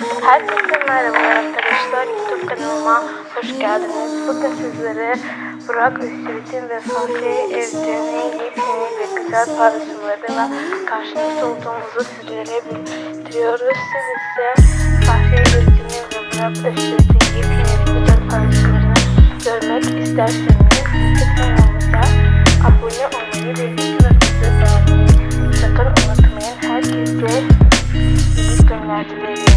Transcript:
Herkese merhabalar arkadaşlar. YouTube kanalıma hoş geldiniz. Bugün sizlere Burak Özçivit'in ve Fatih Evcen'in yepyeni ve güzel paylaşımlarıyla karşınızda olduğumuzu sizlere bildiriyoruz. Siz ise Fatih Evcen'in ve Burak Özçivit'in yepyeni ve güzel paylaşımlarını görmek isterseniz YouTube kanalımıza abone olmayı ve videolarımızı beğenmeyi sakın unutmayın. Herkese iyi günler dilerim.